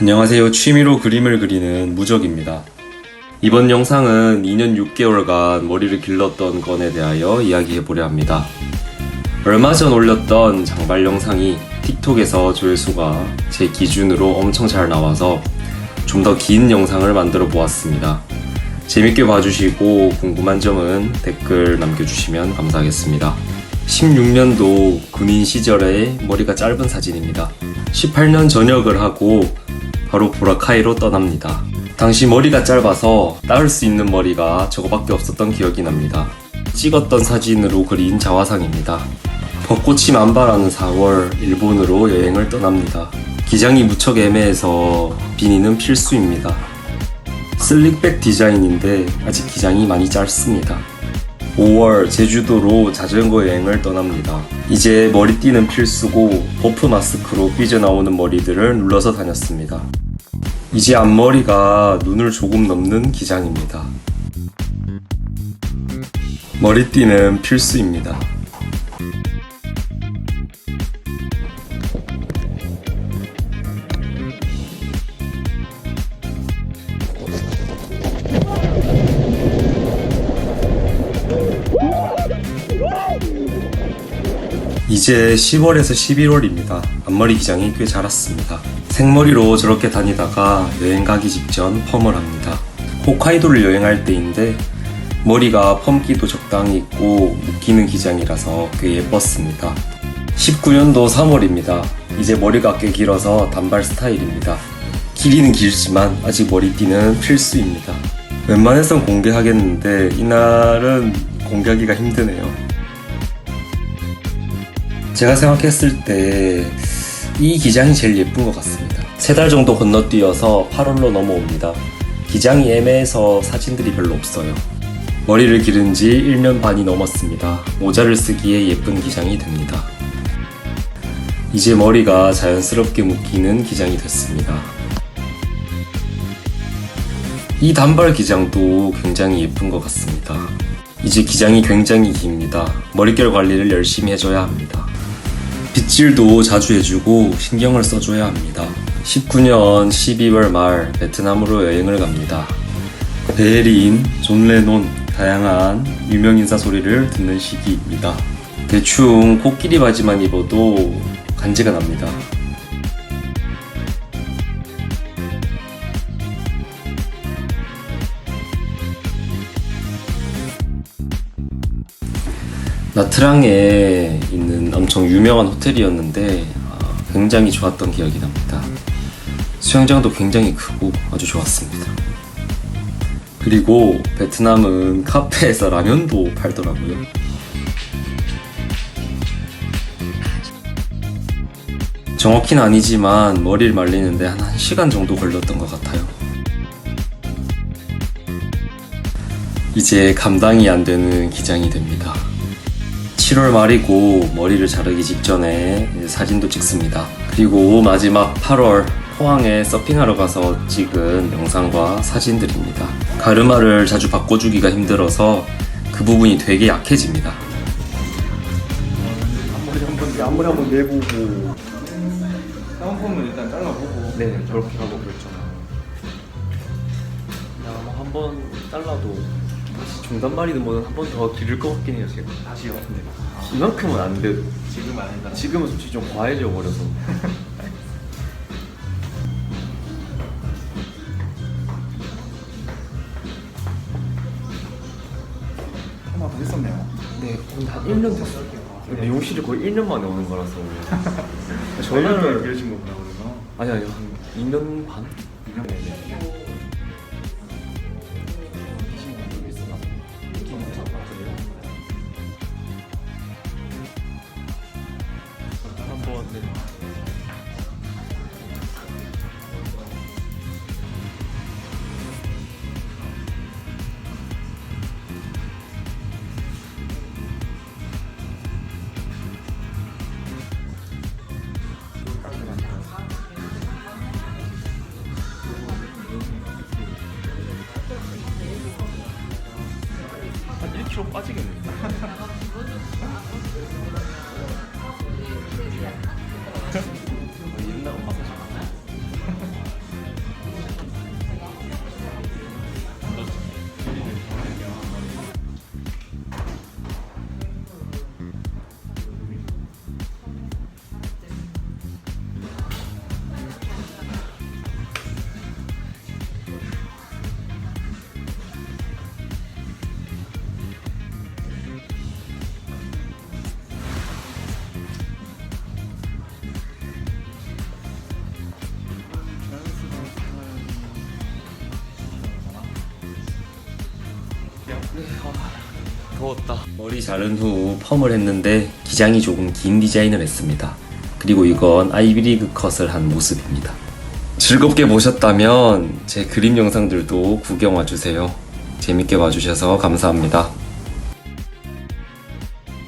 안녕하세요. 취미로 그림을 그리는 무적입니다. 이번 영상은 2년 6개월간 머리를 길렀던 건에 대하여 이야기해보려 합니다. 얼마 전 올렸던 장발 영상이 틱톡에서 조회수가 제 기준으로 엄청 잘 나와서 좀 더 긴 영상을 만들어 보았습니다. 재밌게 봐주시고 궁금한 점은 댓글 남겨주시면 감사하겠습니다. 16년도 군인 시절의 머리가 짧은 사진입니다. 18년 전역을 하고 바로 보라카이로 떠납니다. 당시 머리가 짧아서 따을 수 있는 머리가 저거밖에 없었던 기억이 납니다. 찍었던 사진으로 그린 자화상입니다. 벚꽃이 만발하는 4월 일본으로 여행을 떠납니다. 기장이 무척 애매해서 비니는 필수입니다. 슬릭백 디자인인데 아직 기장이 많이 짧습니다. 5월 제주도로 자전거 여행을 떠납니다. 이제 머리띠는 필수고 버프 마스크로 삐져나오는 머리들을 눌러서 다녔습니다. 이제 앞머리가 눈을 조금 넘는 기장입니다. 머리띠는 필수입니다. 이제 10월에서 11월입니다. 앞머리 기장이 꽤 자랐습니다. 생머리로 저렇게 다니다가 여행 가기 직전 펌을 합니다. 홋카이도를 여행할 때인데 머리가 펌기도 적당히 있고 묶이는 기장이라서 꽤 예뻤습니다. 19년도 3월입니다. 이제 머리가 꽤 길어서 단발 스타일입니다. 길이는 길지만 아직 머리띠는 필수입니다. 웬만해선 공개하겠는데 이날은 공개하기가 힘드네요. 제가 생각했을 때 이 기장이 제일 예쁜 것 같습니다. 세 달 정도 건너뛰어서 8월로 넘어옵니다. 기장이 애매해서 사진들이 별로 없어요. 머리를 기른 지 1년 반이 넘었습니다. 모자를 쓰기에 예쁜 기장이 됩니다. 이제 머리가 자연스럽게 묶이는 기장이 됐습니다. 이 단발 기장도 굉장히 예쁜 것 같습니다. 이제 기장이 굉장히 깁니다. 머릿결 관리를 열심히 해줘야 합니다. 빗질도 자주 해주고 신경을 써줘야 합니다. 19년 12월 말 베트남으로 여행을 갑니다. 베린, 존 레논, 다양한 유명 인사 소리를 듣는 시기입니다. 대충 코끼리 바지만 입어도 간지가 납니다. 나트랑에 엄청 유명한 호텔이었는데 아, 굉장히 좋았던 기억이 납니다. 수영장도 굉장히 크고 아주 좋았습니다. 그리고 베트남은 카페에서 라면도 팔더라고요. 정확히는 아니지만 머리를 말리는데 한 1시간 정도 걸렸던 것 같아요. 이제 감당이 안 되는 기장이 됩니다. 7월 말이고 머리를 자르기 직전에 사진도 찍습니다. 그리고 마지막 8월 포항에 서핑하러 가서 찍은 영상과 사진들입니다. 가르마를 자주 바꿔주기가 힘들어서 그 부분이 되게 약해집니다. 앞머리 한번 앞머리 한번 내보고 쌍폼은 일단 잘라보고 네 저렇게 하고 그랬죠. 아마 한번 잘라도 중단발이든 뭐든 한 번 더 기를 것 같긴 해요 지금 다시요. 네. 이만큼은 안 돼. 지금 아니다. 지금은 솔직히 좀 과해져 버려서 하나 더 있었네요. 네 근데 한 1년 됐어요 미용실이 거의 1년 만에 오는 거라서 저는 계신 거구나 그래서. 아니 아니요 한 2년 반? 2년 네네 네. 한 1kg 빠지겠네 더웠다. 머리 자른 후 펌을 했는데 기장이 조금 긴 디자인을 했습니다. 그리고 이건 아이비리그 컷을 한 모습입니다. 즐겁게 보셨다면 제 그림 영상들도 구경 와주세요. 재밌게 봐주셔서 감사합니다.